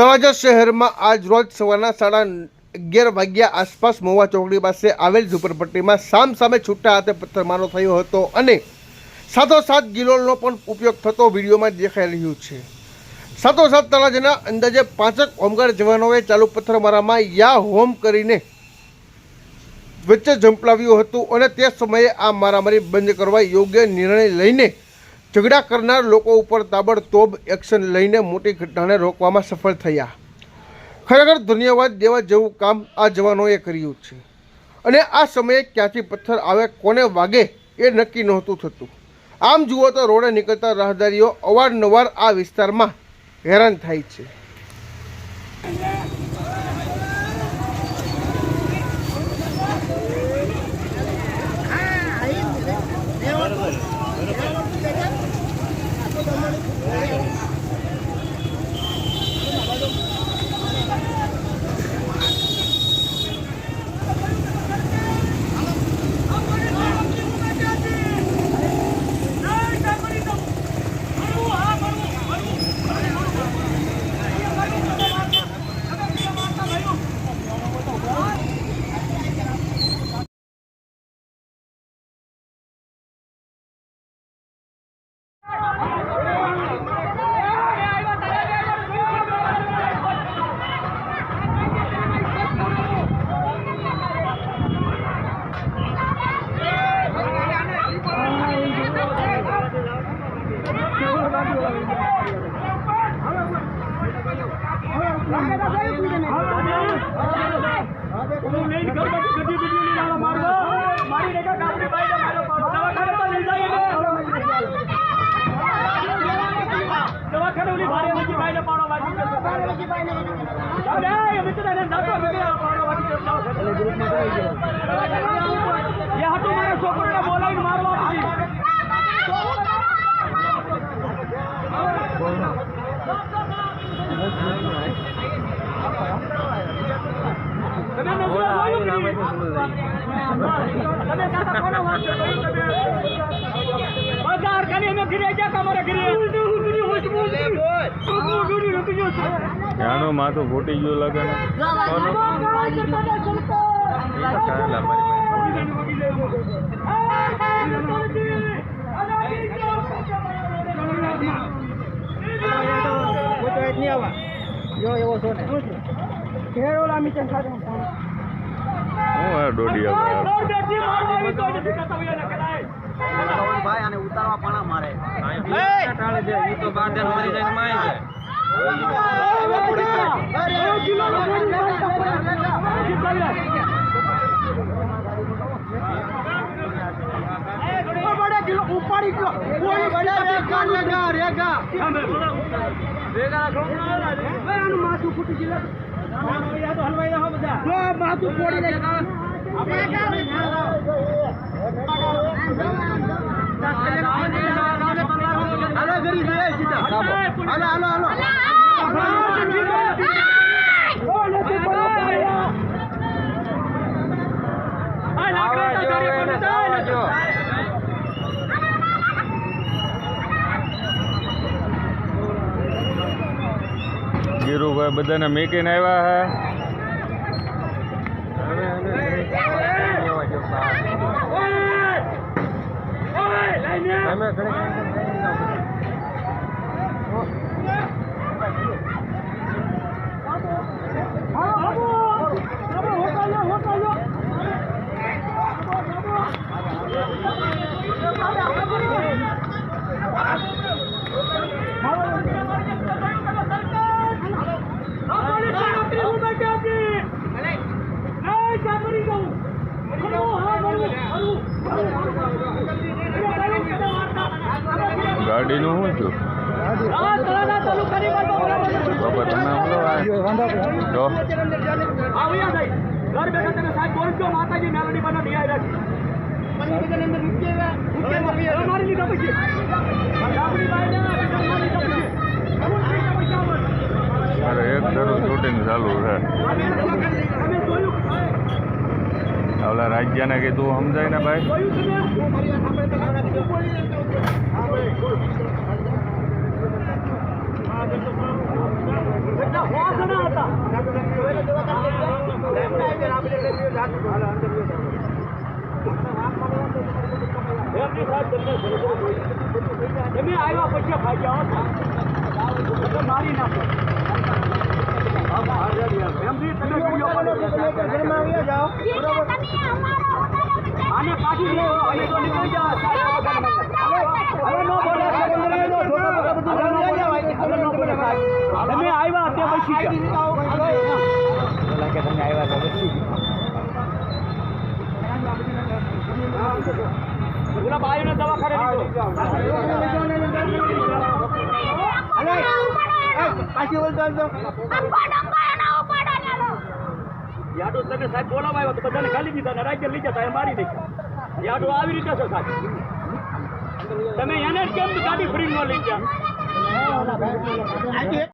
તળાજા શહેરમાં આજ રોજ સવારના સાડા અગિયાર વાગ્યા આસપાસ મોવા ચોકડી પાસે આવેલ ઝુંપડપટ્ટીમાં સામ સામે છૂટા હાથે પથ્થરમારો થયો હતો અને સાથોસાથ ગિલોલનો પણ ઉપયોગ થતો વિડીયોમાં દેખાઈ રહ્યું છે. સાથોસાથ તળાજાના અંદાજે પાંચક હોમગાર્ડ જવાનોએ ચાલુ પથ્થરમારામાં યા હોમ કરીને વચ્ચે ઝંપલાવ્યું હતું અને તે સમયે આ મારામારી બંધ કરવા યોગ્ય નિર્ણય લઈને ઝઘડા કરનાર લોકો ઉપર તાબડતોબ એક્શન લઈને મોટી ઘટનાને રોકવામાં સફળ થયા. ખરેખર ધન્યવાદ દેવા જેવું કામ આ જવાનોએ કર્યું છે. અને આ સમયે ક્યાંથી પથ્થર આવે, કોને વાગે એ નક્કી નહોતું થતું. આમ જુઓ તો રોડે નીકળતા રાહદારીઓ અવારનવાર આ વિસ્તારમાં હેરાન થાય છે. છોકરીને બોલાવીને મારવા પછી તમે નજરે જોયું કે નહીં? તમે કાકા કોનો વાંક છે? જોયું તમે? બધા હરખાની અમે ઘરે ગયા તા અમારા ઘરે. ત્યાંનું માથું ફૂટી ગયું લાગે ને. કાંઈ મારી હું આ દોડી આવે. ભાઈ આને ઉતારવા પાણા મારે. ઉપાડી ગયો કોઈ રેગા રેગા આનું માથું ફૂટી ગયું માથું ફોડી હાલો ગરી જાય સીધા હાલો હાલો હાલો ધીરુભાઈ બધાને મેકીને આવ્યા હે ગાડીનું શું છું બાબા તમે હમલો તો ઘર બેઠા તમે સાહેબ બોલજો માતાજી મેલડી બનો પછી. મારે એક દરરોજ શૂટિંગ ચાલુ છે. ઓલા રાજ્યને કીધું સમજાય ને ભાઈ? મારી નાખો તમે વીડિયો બનાવો. આને કાઢી દો અને તો નીકળી તમે આવ્યા તે પછી પેલા બાયુને દવાખાને લીધો. યાદો તમે સાહેબ બોલાવાયો તો બધાને ખાલી દીધા ને રાજ્ય લઈ જતા મારી દે યાદો આવી રીતે છે સાહેબ. તમે એને કેમ ગાડી ફ્રી ન લઈ ગયા?